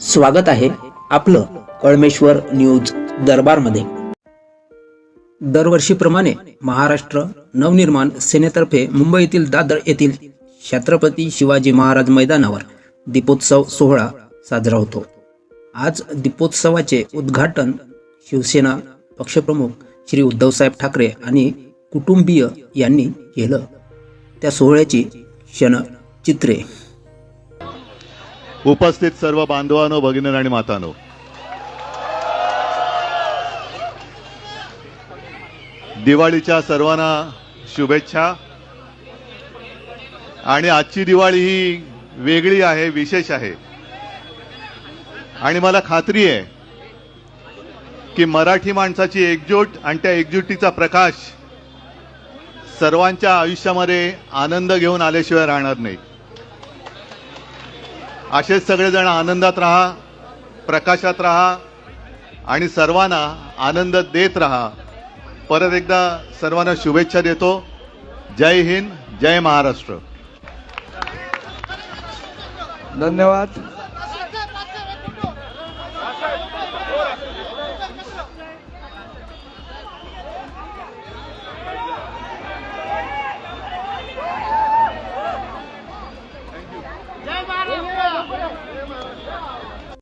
स्वागत आहे आपलं कळमेश्वर न्यूज दरबारमध्ये. दरवर्षीप्रमाणे महाराष्ट्र नवनिर्माण सेनेतर्फे मुंबईतील दादर येथील छत्रपती शिवाजी महाराज मैदानावर दीपोत्सव सोहळा साजरा होतो. आज दीपोत्सवाचे उद्घाटन शिवसेना पक्षप्रमुख श्री उद्धवसाहेब ठाकरे आणि कुटुंबीय यांनी केलं. त्या सोहळ्याची क्षणचित्रे उपस्थित सर्व बांधवांनो भगिनी आणि मातानो. दिवाळीच्या सर्वांना शुभेच्छा. आणि आजची दिवाळी ही वेगळी आहे विशेष आहे. आणि मला खात्री आहे की मराठी माणसाची एकजूट आणि त्या एकजुटीचा प्रकाश सर्वांच्या आयुष्यामध्ये आनंद घेऊन आल्याशिवाय राहणार नाही. असेच सगळेजण आनंदात राहा प्रकाशात राहा आणि सर्वांना आनंद देत राहा. परत एकदा सर्वांना शुभेच्छा देतो. जय हिंद जय महाराष्ट्र. धन्यवाद.